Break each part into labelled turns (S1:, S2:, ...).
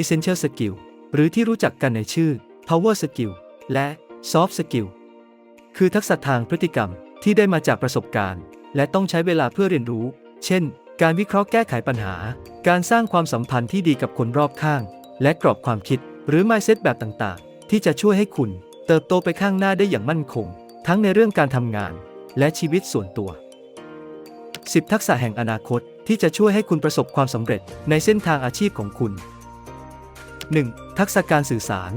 S1: Essential Skill หรือที่รู้จักกันในชื่อ Power Skill และ Soft Skill คือทักษะทางพฤติกรรมที่ได้มาจากประสบการณ์ และต้องใช้เวลาเพื่อเรียนรู้ เช่น การวิเคราะห์แก้ไขปัญหา การสร้างความสัมพันธ์ที่ดีกับคนรอบข้าง และกรอบความคิด หรือ mindset แบบต่างๆ ที่จะช่วยให้คุณเติบโตไปข้างหน้าได้อย่างมั่นคง ทั้งในเรื่องการทำงาน และชีวิตส่วนตัว 10 ทักษะแห่งอนาคต ที่จะช่วยให้คุณประสบความสำเร็จในเส้นทางอาชีพของคุณ 1. ทักษะการสื่อสาร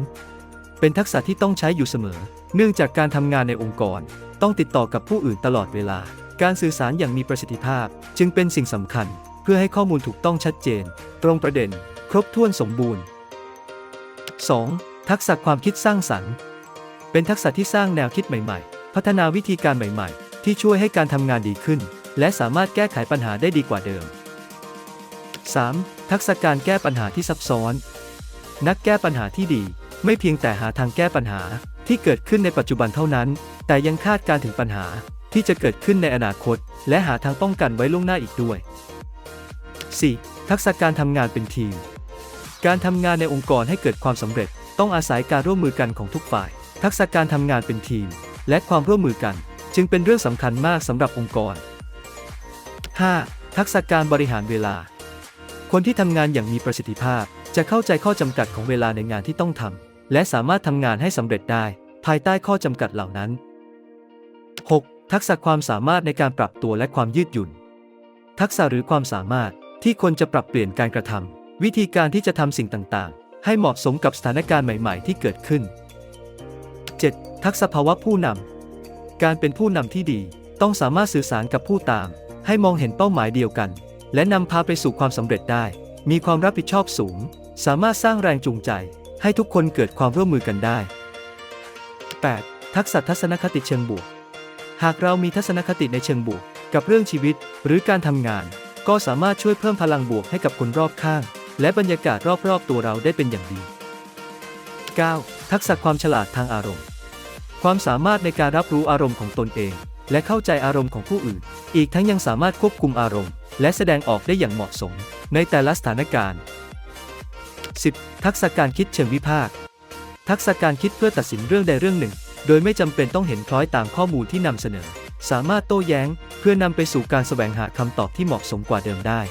S1: เป็นทักษะที่ต้องใช้อยู่เสมอ เนื่องจากการทำงานในองค์กร ต้องติดต่อกับผู้อื่นตลอดเวลา การสื่อสารอย่างมีประสิทธิภาพ จึงเป็นสิ่งสำคัญ เพื่อให้ข้อมูลถูกต้องชัดเจน ตรงประเด็น ครบถ้วนสมบูรณ์ 2. ทักษะความคิดสร้างสรรค์ เป็นทักษะที่สร้างแนวคิดใหม่ ๆ พัฒนาวิธีการใหม่ ๆ ที่ช่วยให้การทำงานดีขึ้น และสามารถแก้ไขปัญหาได้ดีกว่าเดิม 3. ทักษะการแก้ปัญหาที่ซับซ้อน นักแก้ปัญหาที่ดี ไม่เพียงแต่หาทางแก้ปัญหาที่เกิดขึ้นในปัจจุบันเท่านั้น แต่ยังคาดการถึงปัญหาที่จะเกิดขึ้นในอนาคต และหาทางป้องกันไว้ล่วงหน้าอีกด้วย 4. ทักษะการทำงานเป็นทีม การทำงานในองค์กรให้เกิดความสำเร็จ ต้องอาศัยการร่วมมือกันของทุกฝ่าย ทักษะการทำงานเป็นทีม และความร่วมมือกัน จึงเป็นเรื่องสำคัญมากสำหรับองค์กร 5. ทักษะการบริหารเวลา คนที่ทำงานอย่างมีประสิทธิภาพ จะเข้าใจข้อจำกัดของเวลาในงานที่ต้องทำและสามารถทำงานให้สำเร็จได้ ภายใต้ข้อจำกัดเหล่านั้น 6. ทักษะความสามารถในการปรับตัวและความยืดหยุ่น ทักษะหรือความสามารถที่คนจะปรับเปลี่ยนการกระทำวิธีการที่จะทำสิ่งต่างๆ ให้เหมาะสมกับสถานการณ์ใหม่ ๆ ที่เกิดขึ้น 7. ทักษะภาวะผู้นำการเป็นผู้นำที่ดี ต้องสามารถสื่อสารกับผู้ตาม ให้มองเห็นเป้าหมายเดียวกัน และนำพาไปสู่ความสำเร็จได้ มีความรับผิดชอบสูง สามารถสร้างแรงจูงใจ ให้ทุกคนเกิดความร่วมมือกันได้ 8. ทักษะทัศนคติเชิงบวก หากเรามีทัศนคติในเชิงบวก กับเรื่องชีวิต หรือการทำงาน ก็สามารถช่วยเพิ่มพลังบวกให้กับคนรอบข้าง และบรรยากาศรอบๆ ตัวเราได้เป็นอย่างดี 9. ทักษะความฉลาดทางอารมณ์ ความสามารถในการรับรู้อารมณ์ของตนเอง และเข้าใจอารมณ์ของผู้อื่น อีกทั้งยังสามารถควบคุมอารมณ์ และแสดงออกได้อย่างเหมาะสม ในแต่ละสถานการณ์ 10. ทักษะการคิดเชิงวิพากษ์ ทักษะการคิดเพื่อตัดสินเรื่องใดเรื่องหนึ่ง โดยไม่จำเป็นต้องเห็นคล้อยตามข้อมูลที่นำเสนอ สามารถโต้แย้ง เพื่อนำไปสู่การแสวงหาคำตอบที่เหมาะสมกว่าเดิมได้